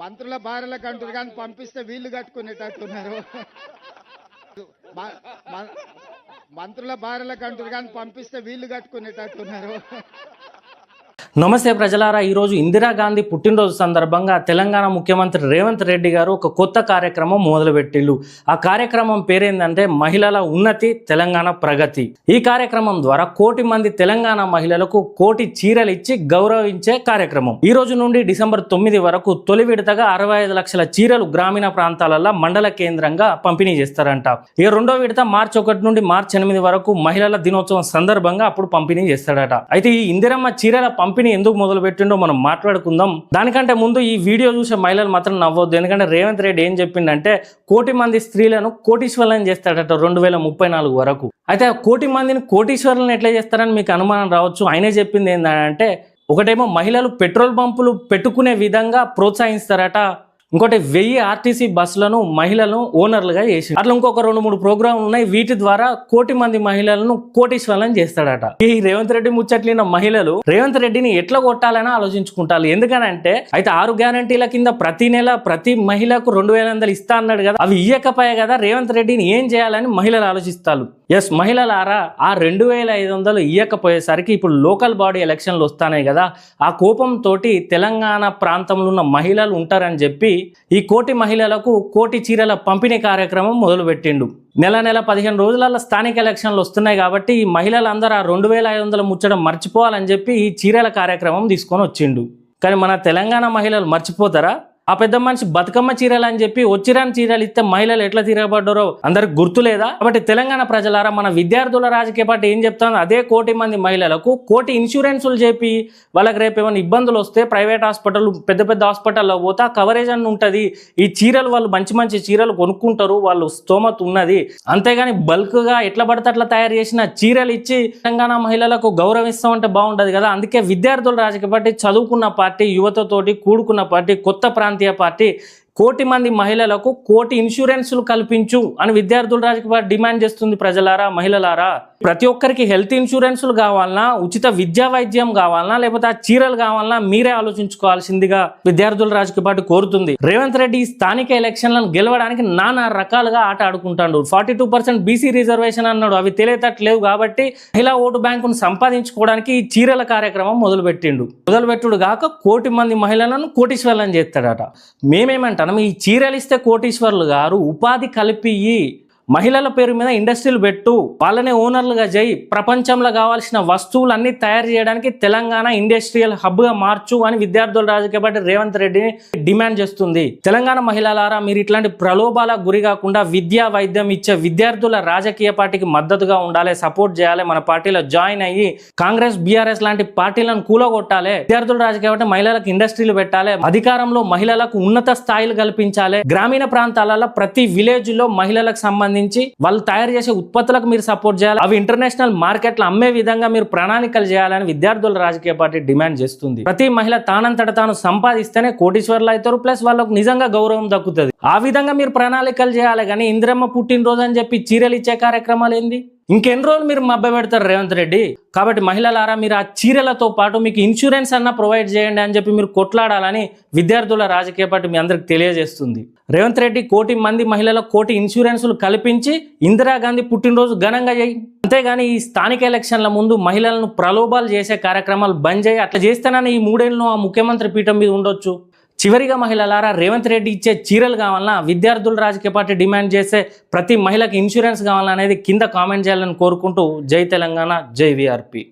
మంత్రుల భార్యలకు అంటారు కానీ పంపిస్తే వీళ్ళు కట్టుకునేటట్టున్నారు. మంత్రుల భార్యలకు అంటారు కానీ పంపిస్తే వీళ్ళు కట్టుకునేటట్టున్నారు. నమస్తే ప్రజలారా ఈరోజు ఇందిరాగాంధీ పుట్టినరోజు సందర్భంగా తెలంగాణ ముఖ్యమంత్రి రేవంత్ రెడ్డి గారు ఒక కొత్త కార్యక్రమం మొదలుపెట్టిళ్ళు ఆ కార్యక్రమం పేరేందంటే మహిళల ఉన్నతి తెలంగాణ ప్రగతి. ఈ కార్యక్రమం ద్వారా కోటి మంది తెలంగాణ మహిళలకు కోటి చీరలు ఇచ్చి గౌరవించే కార్యక్రమం. ఈ రోజు నుండి డిసెంబర్ తొమ్మిది వరకు తొలి విడతగా అరవై ఐదు లక్షల చీరలు గ్రామీణ ప్రాంతాలలో మండల కేంద్రంగా పంపిణీ చేస్తారంట. ఇక రెండో విడత మార్చి ఒకటి నుండి మార్చి ఎనిమిది వరకు మహిళల దినోత్సవం సందర్భంగా అప్పుడు పంపిణీ చేస్తాడట. అయితే ఈ ఇందిరమ్మ చీరల పంపిణీ ఎందుకు మొదలు పెట్టిండో మనం మాట్లాడుకుందాం. దానికంటే ముందు ఈ వీడియో చూసే మహిళలు మాత్రం నవ్వొద్దు. ఎందుకంటే రేవంత్ రెడ్డి ఏం చెప్పిండంటే కోటి మంది స్త్రీలను కోటీశ్వరులను చేస్తాడట రెండు వేల ముప్పై నాలుగు వరకు. అయితే కోటి మందిని కోటీశ్వరులను ఎట్లా చేస్తారని మీకు అనుమానం రావచ్చు. ఆయనే చెప్పింది ఏంటంటే ఒకటేమో మహిళలు పెట్రోల్ పంపులు పెట్టుకునే విధంగా ప్రోత్సహిస్తారట. ఇంకోటి వెయ్యి ఆర్టీసీ బస్సులను మహిళలను ఓనర్లుగా చేసి అట్లా ఇంకొక రెండు మూడు ప్రోగ్రాంలు ఉన్నాయి. వీటి ద్వారా కోటి మంది మహిళలను కోటీశ్వరులను చేస్తాడట. ఈ రేవంత్ రెడ్డి ముచ్చట్లిన మహిళలు రేవంత్ రెడ్డిని ఎట్లా కొట్టాలని ఆలోచించుకుంటారు? ఎందుకనంటే అయితే ఆరు గ్యారంటీల కింద ప్రతి నెల ప్రతి మహిళకు రెండు వేల వందలు ఇస్తా అన్నాడు కదా. అవి ఇయ్యకపోయా కదా రేవంత్ రెడ్డిని ఏం చేయాలని మహిళలు ఆలోచిస్తారు? ఎస్ మహిళలారా ఆ రెండు వేల ఐదు వందలు ఇయ్యకపోయేసరికి ఇప్పుడు లోకల్ బాడీ ఎలక్షన్లు వస్తానే కదా. ఆ కోపంతో తెలంగాణ ప్రాంతంలో ఉన్న మహిళలు ఉంటారని చెప్పి ఈ కోటి మహిళలకు కోటి చీరల పంపిణీ కార్యక్రమం మొదలుపెట్టిండు. నెల నెల పదిహేను రోజులలో స్థానిక ఎలక్షన్లు వస్తున్నాయి కాబట్టి ఈ మహిళలందరూ ఆ రెండు వేల ఐదు వందలు ముచ్చడం మర్చిపోవాలని చెప్పి ఈ చీరల కార్యక్రమం తీసుకొని వచ్చిండు. కానీ మన తెలంగాణ మహిళలు మర్చిపోతారా? ఆ పెద్ద మనిషి బతుకమ్మ చీరలు అని చెప్పి వచ్చిరాని చీరలు ఇస్తే మహిళలు ఎట్లా తిరగబడ్డారో అందరికి గుర్తులేదా? కాబట్టి తెలంగాణ ప్రజలారా మన విద్యార్థుల రాజకీయ పార్టీ ఏం చెప్తాను అదే కోటి మంది మహిళలకు కోటి ఇన్సూరెన్సులు చెప్పి వాళ్ళకి రేపు ఏమైనా ఇబ్బందులు వస్తే ప్రైవేట్ హాస్పిటల్ పెద్ద పెద్ద హాస్పిటల్లో పోతే కవరేజ్ అని ఉంటుంది. ఈ చీరలు వాళ్ళు మంచి మంచి చీరలు కొనుక్కుంటారు వాళ్ళు స్తోమత ఉన్నది. అంతేగాని బల్క్గా ఎట్లా పడితే అట్లా తయారు చేసిన చీరలు ఇచ్చి తెలంగాణ మహిళలకు గౌరవిస్తామంటే బాగుండదు కదా. అందుకే విద్యార్థుల రాజకీయ పార్టీ చదువుకున్న పార్టీ యువతతోటి కూడుకున్న పార్టీ కొత్త ప్రాంతం ప్రాంతీయ పార్టీ కోటి మంది మహిళలకు కోటి ఇన్సూరెన్సులు కల్పించు అని విద్యార్థుల రాజకీయ డిమాండ్ చేస్తుంది ప్రజలారా మహిళలారా. ప్రతి ఒక్కరికి హెల్త్ ఇన్సూరెన్సులు కావాలన్నా ఉచిత విద్యా వైద్యం కావాలన్నా లేకపోతే ఆ చీరలు కావాలన్నా మీరే ఆలోచించుకోవాల్సిందిగా విద్యార్థుల రాజకీయ పార్టీ కోరుతుంది. రేవంత్ రెడ్డి స్థానిక ఎలక్షన్లను గెలవడానికి నానా రకాలుగా ఆట ఆడుకుంటాడు. Forty two percent BC reservation అన్నాడు. అవి తెలియటట్లేవు కాబట్టి మహిళా ఓటు బ్యాంకును సంపాదించుకోవడానికి ఈ చీరల కార్యక్రమం మొదలుపెట్టిండు. మొదలుపెట్టుడు కాక కోటి మంది మహిళలను కోటీశ్వర్లను చేస్తాడట. మేమేమంటాం? ఈ చీరలిస్తే కోటీశ్వర్లు గారు ఉపాధి కలిపి మహిళల పేరు మీద ఇండస్ట్రీలు పెట్టు వాళ్ళనే ఓనర్లుగా చేయి. ప్రపంచంలో కావాల్సిన వస్తువులన్నీ తయారు చేయడానికి తెలంగాణ ఇండస్ట్రియల్ హబ్గా మార్చు అని విద్యార్థుల రాజకీయ పార్టీ రేవంత్ రెడ్డిని డిమాండ్ చేస్తుంది. తెలంగాణ మహిళలారా మీరు ఇట్లాంటి ప్రలోభాలకు గురి కాకుండా విద్యా వైద్యం ఇచ్చే విద్యార్థుల రాజకీయ పార్టీకి మద్దతుగా ఉండాలి సపోర్ట్ చేయాలి మన పార్టీలో జాయిన్ అయ్యి కాంగ్రెస్ బీఆర్ఎస్ లాంటి పార్టీలను కూలగొట్టాలి. విద్యార్థుల రాజకీయ పార్టీ మహిళలకు ఇండస్ట్రీలు పెట్టాలి అధికారంలో మహిళలకు ఉన్నత స్థాయిలు కల్పించాలి. గ్రామీణ ప్రాంతాలలో ప్రతి విలేజ్లో మహిళలకు సంబంధించి వాళ్ళు తయారు చేసే ఉత్పత్తులకు మీరు సపోర్ట్ చేయాలి. అవి ఇంటర్నేషనల్ మార్కెట్లో అమ్మే విధంగా మీరు ప్రణాళికలు చేయాలని విద్యార్థుల రాజకీయ పార్టీ డిమాండ్ చేస్తుంది. ప్రతి మహిళ తానంతట తాను సంపాదిస్తేనే కోటీశ్వర్లు అవుతారు ప్లస్ వాళ్ళకు నిజంగా గౌరవం దక్కుతుంది. ఆ విధంగా మీరు ప్రణాళికలు చేయాలి కానీ ఇందిరమ్మ పుట్టినరోజు అని చెప్పి చీరలు ఇచ్చే కార్యక్రమాలు ఏంది? ఇంకెన్ని రోజులు మీరు మబ్బ పెడతారు రేవంత్ రెడ్డి? కాబట్టి మహిళలారా మీరు ఆ చీరలతో పాటు మీకు ఇన్సూరెన్స్ అన్న ప్రొవైడ్ చేయండి అని చెప్పి మీరు కొట్లాడాలని విద్యార్థుల రాజకీయ పార్టీ మీ అందరికి తెలియజేస్తుంది. రేవంత్ రెడ్డి కోటి మంది మహిళల కోటి ఇన్సూరెన్సులు కల్పించి ఇందిరాగాంధీ పుట్టినరోజు ఘనంగా చేయి. అంతేగాని ఈ స్థానిక ఎలక్షన్ల ముందు మహిళలను ప్రలోభాలు చేసే కార్యక్రమాలు బంద్ చేయి. అట్లా చేస్తేనని ఈ మూడేళ్ళను ఆ ముఖ్యమంత్రి పీఠం మీద ఉండొచ్చు. చివరిగా మహిళలారా రేవంత్ రెడ్డి ఇచ్చే చీరలు కావాలన్నా విద్యార్థుల రాజకీయ పార్టీ డిమాండ్ చేసే ప్రతి మహిళకి ఇన్సూరెన్స్ కావాలనేది కింద కామెంట్ చేయాలని కోరుకుంటూ జై తెలంగాణ జై విఆర్పి.